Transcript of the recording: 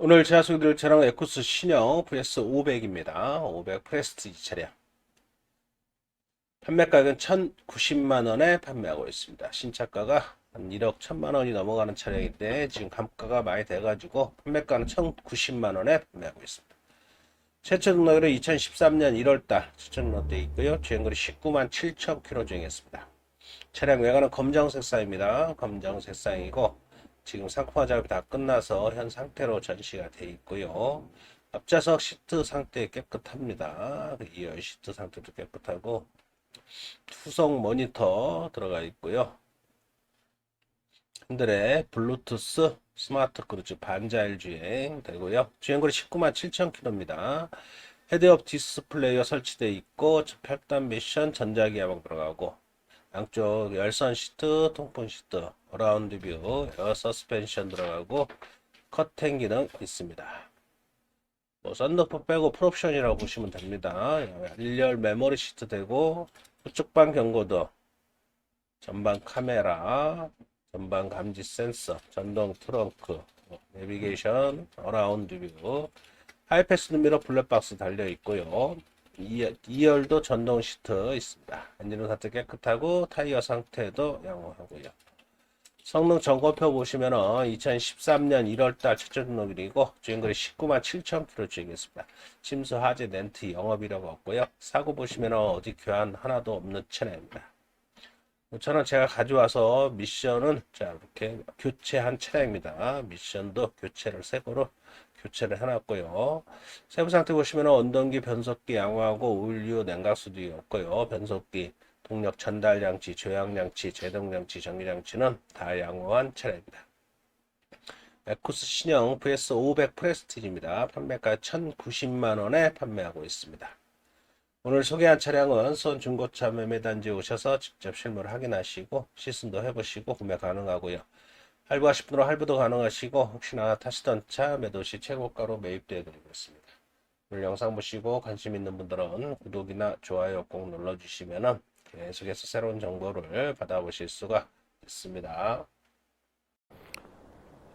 오늘 제가 소개드릴 차량은 에쿠스 신형 VS 500입니다. 500 프레스티지 차량. 판매가격은 1,090만원에 판매하고 있습니다. 신차가가 한 1억 1천만 원이 넘어가는 차량인데 지금 감가가 많이 돼가지고 판매가는 1,090만원에 판매하고 있습니다. 최초 등록일은 2013년 1월달 최초 등록돼 있고요. 주행거리 19만 7천 킬로 주행했습니다. 차량 외관은 검정색 상입니다. 검정색 상이고 지금 상품화 작업이 다 끝나서 현 상태로 전시가 돼 있고요. 앞좌석 시트 상태 깨끗합니다. 2열 시트 상태도 깨끗하고 투성 모니터 들어가 있고요. 핸들에 블루투스 스마트 크루즈 반자율 주행 되고요. 주행거리 19만 7천 킬로입니다. 헤드업 디스플레이가 설치되어 있고 별단 미션 전자기어방 들어가고 양쪽 열선 시트, 통풍 시트, 어라운드 뷰, 에어 서스펜션 들어가고 커튼 기능 있습니다. 뭐 썬루프 빼고 풀옵션이라고 보시면 됩니다. 1열 메모리 시트 되고 우측방 경고도, 전방 카메라, 전방 감지 센서, 전동 트렁크, 내비게이션, 어라운드 뷰, 하이패스 미러 블랙박스 달려 있고요. 2열도 전동 시트 있습니다. 엔진은 상태 깨끗하고 타이어 상태도 양호하고요. 성능 점검표 보시면은 2013년 1월달 최저 등록일이고 주행거리 19만 7천 킬로 주행했습니다. 침수 하재 렌트 영업 이력 없고요. 사고 보시면은 어디 교환 하나도 없는 차량입니다. 저는 제가 가져와서 미션은 자 이렇게 교체한 차량입니다. 미션도 교체를 새 거로 교체를 해놨고요. 세부 상태 보시면 언동기, 변속기 양호하고 오일류, 냉각수도 없고요. 변속기, 동력 전달 장치, 조향 장치, 제동 장치, 전기 장치는 다 양호한 차량입니다. 에쿠스 신형 VS 500 프레스티지입니다. 판매가 1,090만 원에 판매하고 있습니다. 오늘 소개한 차량은 선 중고차 매매단지에 오셔서 직접 실물 확인하시고 시승도 해보시고 구매 가능하고요. 할부하실 분으로 할부도 가능하시고 혹시나 타시던 차 매도 시 최고가로 매입되어 드리고 있습니다. 오늘 영상 보시고 관심 있는 분들은 구독이나 좋아요 꼭 눌러주시면 계속해서 새로운 정보를 받아보실 수가 있습니다.